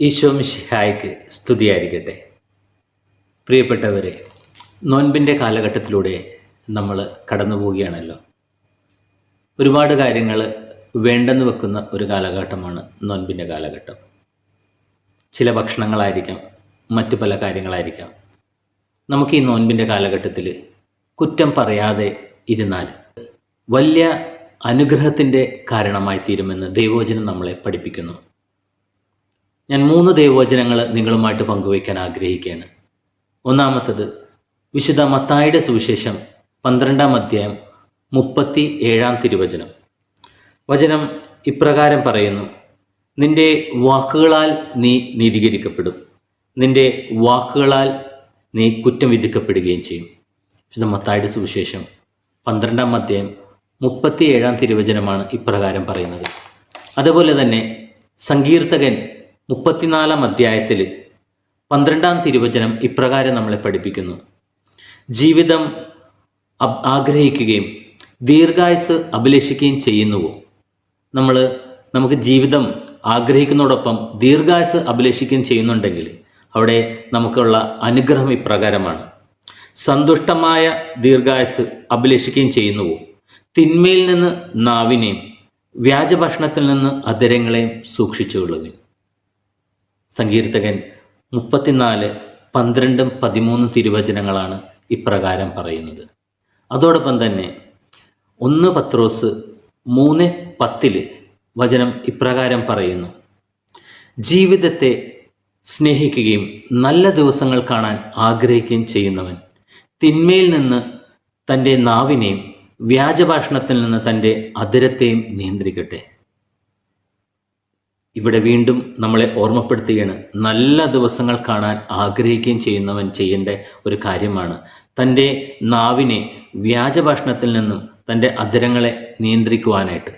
ഈശോ മിശിഹായ്ക്ക് സ്തുതിയായിരിക്കട്ടെ. പ്രിയപ്പെട്ടവരെ നോൻപിന്റെ കാലഘട്ടത്തിലൂടെ നമ്മൾ കടന്നു പോവുകയാണല്ലോ. ഒരുപാട് കാര്യങ്ങൾ വേണ്ടെന്ന് വെക്കുന്ന ഒരു കാലഘട്ടമാണ് നോൻപിന്റെ കാലഘട്ടം. ചില ഭക്ഷണങ്ങളായിരിക്കാം മറ്റു പല കാര്യങ്ങളായിരിക്കാം. നമുക്ക് ഈ നോൻപിന്റെ കാലഘട്ടത്തിൽ കുറ്റം പറയാതെ ഇരുന്നാൽ വലിയ അനുഗ്രഹത്തിന്റെ കാരണമായി തീരുമെന്ന് ദൈവോചനം നമ്മളെ പഠിപ്പിക്കുന്നു. ഞാൻ മൂന്ന് ദൈവവചനങ്ങൾ നിങ്ങളുമായിട്ട് പങ്കുവയ്ക്കാൻ ആഗ്രഹിക്കുകയാണ്. ഒന്നാമത്തത് വിശുദ്ധ മത്തായുടെ സുവിശേഷം പന്ത്രണ്ടാം അധ്യായം മുപ്പത്തി ഏഴാം തിരുവചനം. വചനം ഇപ്രകാരം പറയുന്നു നിന്റെ വാക്കുകളാൽ നീ നീതീകരിക്കപ്പെടും. നിന്റെ വാക്കുകളാൽ നീ കുറ്റം വിധിക്കപ്പെടുകയും ചെയ്യും. വിശുദ്ധ മത്തായുടെ സുവിശേഷം പന്ത്രണ്ടാം അധ്യായം മുപ്പത്തി ഏഴാം തിരുവചനമാണ് ഇപ്രകാരം പറയുന്നത്. അതുപോലെ തന്നെ സങ്കീർത്തകൻ മുപ്പത്തിനാലാം അധ്യായത്തിൽ പന്ത്രണ്ടാം തിരുവചനം ഇപ്രകാരം നമ്മളെ പഠിപ്പിക്കുന്നു. ജീവിതം ആഗ്രഹിക്കുകയും ദീർഘായുസ് അഭിലഷിക്കുകയും ചെയ്യുന്നുവോ? നമ്മൾ നമുക്ക് ജീവിതം ആഗ്രഹിക്കുന്നതോടൊപ്പം ദീർഘായുസ് അഭിലഷിക്കുകയും ചെയ്യുന്നുണ്ടെങ്കിൽ അവിടെ നമുക്കുള്ള അനുഗ്രഹം ഇപ്രകാരമാണ്. സന്തുഷ്ടമായ ദീർഘായുസ് അഭിലഷിക്കുകയും ചെയ്യുന്നുവോ? തിന്മയിൽ നിന്ന് നാവിനെയും വ്യാജഭക്ഷണത്തിൽ നിന്ന് അധരങ്ങളെയും സൂക്ഷിച്ചുകൊള്ളുവിൻ. സങ്കീർത്തകൻ മുപ്പത്തിനാല് പന്ത്രണ്ടും പതിമൂന്നും തിരുവചനങ്ങളാണ് ഇപ്രകാരം പറയുന്നത്. അതോടൊപ്പം തന്നെ ഒന്ന് പത്രോസ് മൂന്ന് പത്തിൽ വചനം ഇപ്രകാരം പറയുന്നു. ജീവിതത്തെ സ്നേഹിക്കുകയും നല്ല ദിവസങ്ങൾ കാണാൻ ആഗ്രഹിക്കുകയും ചെയ്യുന്നവൻ തിന്മയിൽ നിന്ന് തന്റെ നാവിനെയും വ്യാജഭാഷണത്തിൽ നിന്ന് തന്റെ അതിരത്തെയും നിയന്ത്രിക്കട്ടെ. ഇവിടെ വീണ്ടും നമ്മളെ ഓർമ്മപ്പെടുത്തുകയാണ്. നല്ല ദിവസങ്ങൾ കാണാൻ ആഗ്രഹിക്കുകയും ചെയ്യുന്നവൻ ചെയ്യേണ്ട ഒരു കാര്യമാണ്. തന്റെ നാവിനെ വ്യാജഭാഷണത്തിൽ നിന്നും തന്റെ അധരങ്ങളെ നിയന്ത്രിക്കുവാനായിട്ട്.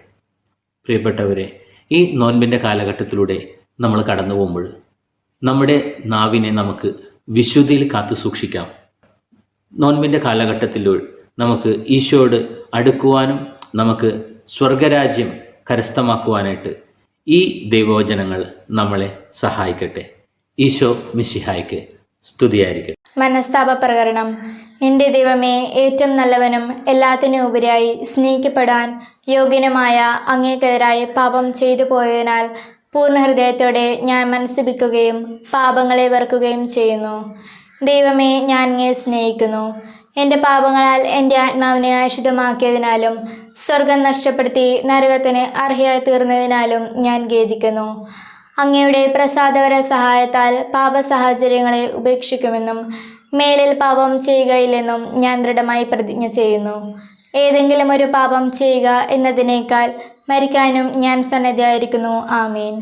പ്രിയപ്പെട്ടവരെ ഈ നോൻപിന്റെ കാലഘട്ടത്തിലൂടെ നമ്മൾ കടന്നു പോകുമ്പോൾ നമ്മുടെ നാവിനെ നമുക്ക് വിശുദ്ധിയിൽ കാത്തു സൂക്ഷിക്കാം. നോൻപിന്റെ കാലഘട്ടത്തിലൂടെ നമുക്ക് ഈശോയോട് അടുക്കുവാനും നമുക്ക് സ്വർഗരാജ്യം കരസ്ഥമാക്കുവാനായിട്ട് ഈ ദൈവവചനങ്ങൾ നമ്മളെ സഹായിക്കട്ടെ. ഈശോ മിശിഹായ്ക്ക് സ്തുതിയായിരിക്കട്ടെ. മനസ്താപ പ്രകരണം എന്റെ ദൈവമേ ഏറ്റവും നല്ലവനും എല്ലാത്തിനും ഉപരിയായി സ്നേഹിക്കപ്പെടാൻ യോഗ്യനുമായ അങ്ങേക്കെതിരായി പാപം ചെയ്തു പോയതിനാൽ പൂർണ ഹൃദയത്തോടെ ഞാൻ മനസ്സിപ്പിക്കുകയും പാപങ്ങളെ വെറുക്കുകയും ചെയ്യുന്നു. ദൈവമേ ഞാൻ അങ്ങേ സ്നേഹിക്കുന്നു. എന്റെ പാപങ്ങളാൽ എന്റെ ആത്മാവിനെ അശുദ്ധമാക്കിയതിനാലും സ്വർഗം നഷ്ടപ്പെടുത്തി നരകത്തിന് അർഹയായി തീർന്നതിനാലും ഞാൻ ഖേദിക്കുന്നു. അങ്ങയുടെ പ്രസാദകര സഹായത്താൽ പാപ സാഹചര്യങ്ങളെ ഉപേക്ഷിക്കുമെന്നും മേലിൽ പാപം ചെയ്യുകയില്ലെന്നും ഞാൻ ദൃഢമായി പ്രതിജ്ഞ ചെയ്യുന്നു. ഏതെങ്കിലും ഒരു പാപം ചെയ്യുക എന്നതിനേക്കാൾ മരിക്കാനും ഞാൻ സന്നദ്ധയായിരിക്കുന്നു. ആമീൻ.